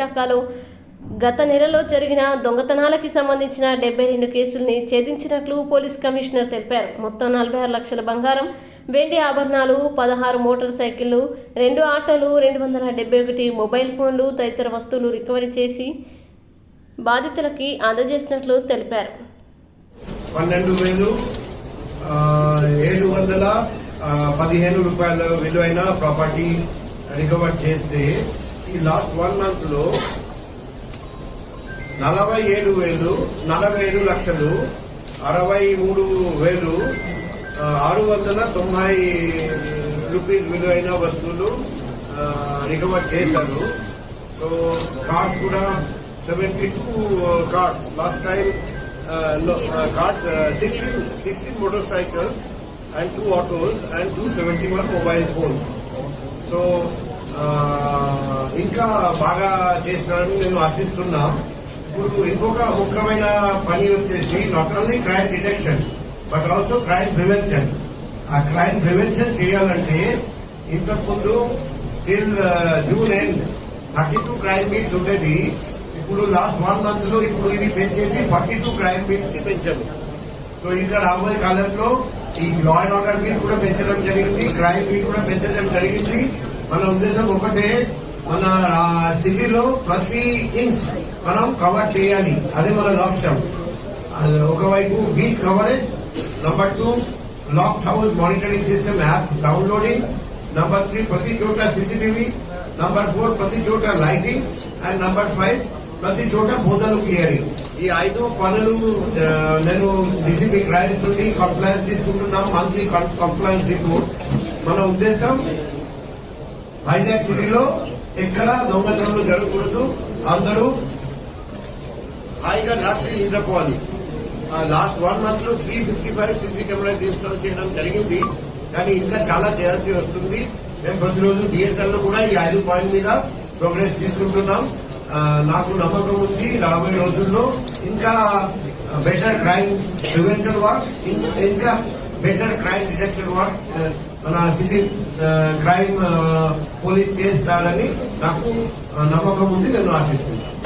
శాఖలో గత నెలలో జరిగిన దొంగతనాలకి సంబంధించిన డెబ్బై రెండు కేసుల్ని ఛేదించినట్లు పోలీస్ కమిషనర్ తెలిపారు. మొత్తం నలభై ఆరు లక్షల బంగారం వెండి ఆభరణాలు పదహారు మోటార్ సైకిళ్ళు రెండు ఆటోలు రెండు వందల డెబ్బై ఒకటి మొబైల్ ఫోన్లు తదితర వస్తువులు రికవరీ చేసి బాధితులకి అందజేసినట్లు తెలిపారు. పన్నెండు వేలు ఏడు వందల పదిహేను రూపాయల విలువైన ప్రాపర్టీ రికవర్ చేస్తే ఈ లాస్ట్ వన్ మంత్లో నలభై ఏడు వేలు నలభై ఏడు లక్షలు అరవై మూడు వేలు ఆరు వందల తొంభై రూపీస్ విలువైన వస్తువులు రికవర్ చేశారు. సో కార్డ్స్ కూడా seventy two cards last time cards sixteen sixteen motor cycles and two autos and two seventy one mobile phones so ఇంకా బాగా చేస్తారని నేను ఆశిస్తున్నా. ఇప్పుడు ఇంకొక ముఖ్యమైన పని వచ్చేసి not only crime detection but also crime prevention ఆ క్రైమ్ ప్రివెన్షన్ చేయాలంటే ఇంతకు ముందు till June end thirty two crime beats ఉండేది. ఇప్పుడు లాస్ట్ వన్ మంత్లో ఇప్పుడు ఇది పెంచేసి ఫార్టీ టూ క్రైమ్ బీట్స్కి పెంచారు సో ఇంకా రాబోయే కాలంలో ఈ లా అండ్ ఆర్డర్ బీట్ కూడా పెంచడం జరిగింది క్రైమ్ బీట్ కూడా పెంచడం జరిగింది. మన ఉద్దేశం ఒకటే మన సిటీలో ప్రతి ఇంచ్ మనం కవర్ చేయాలి. అదే మన లక్ష్యం. ఒకవైపు heat coverage number two lock house monitoring system app downloading number three ప్రతి చోట సీసీటీవీ నంబర్ ఫోర్ ప్రతి చోట లైటింగ్ అండ్ నంబర్ ఫైవ్ ప్రతి చోట బోధలు క్లియరింగ్ ఈ ఐదు పనులు నేను డీసీపీ క్రైమ్స్ నుండి కంప్లైంట్స్ తీసుకుంటున్నాం మంత్లీ కంప్లైంట్స్ రిపోర్ట్ మన ఉద్దేశం వైజాగ్ సిటీలో ఎక్కడ దొంగతనాలు జరగకూడదు. అందరూ హాయిగా రాత్రి నిద్రపోవాలి. లాస్ట్ వన్ మంత్లో three fifty five CC camera install చేయడం జరిగింది. కానీ ఇంకా చాలా చేయాల్సి వస్తుంది. మేము ప్రతిరోజు డిఎస్ఎల్లో కూడా ఈ ఐదు పాయింట్ మీద ప్రోగ్రెస్ తీసుకుంటున్నాం. నాకు నమ్మకం ఉంది రాబోయే రోజుల్లో. ఇంకా బెటర్ క్రైమ్ ప్రివెన్షన్ వర్క్ ఇంకా బెటర్ క్రైమ్ డిటెక్షన్ వర్క్ మన సిటీ క్రైమ్ పోలీస్ చేస్తారని నాకు నమ్మకం ఉంది నేను ఆశిస్తున్నాను.